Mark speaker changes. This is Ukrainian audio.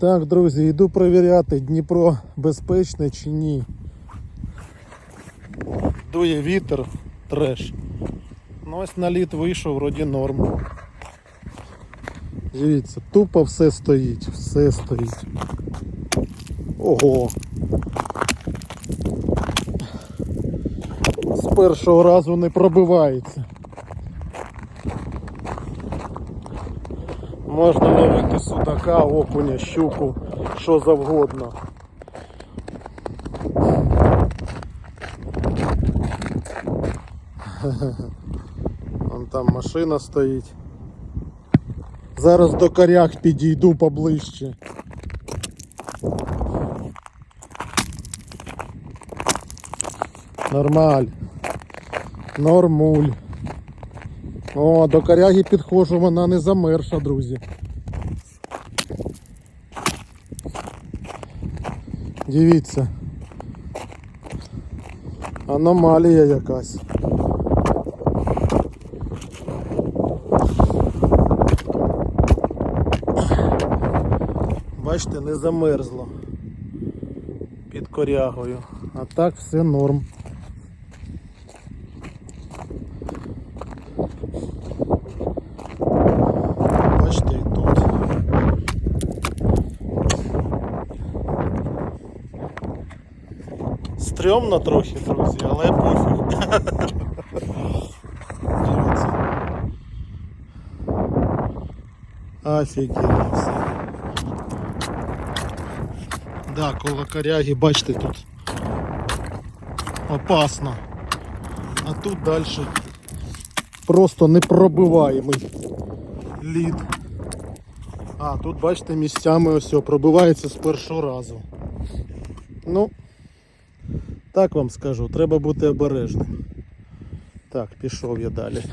Speaker 1: Так, друзі, йду перевіряти, Дніпро безпечне чи ні. Дує вітер, треш. Ну ось на лід вийшов, вроді норм. Дивіться, тупо все стоїть, все стоїть. Ого. З першого разу не пробивається. Можна ловити судака, окуня, щуку, що завгодно. Вон там машина стоїть. Зараз до коряг підійду поближче. Нормаль. Нормуль. О, до коряги підходжу, вона не замерша, друзі. Дивіться. Аномалія якась. Бачите, не замерзло під корягою. А так все норм. Бачите, і тут. Стрьомно трохи, друзі, але пофіг. Дивіться. Офігенно все. Да, коло коряги, бачите, тут опасно. А тут далі просто непробиваємий лід. А, тут бачите місцями ось пробивається з першого разу. Ну, так вам скажу, треба бути обережним. Так, пішов я далі.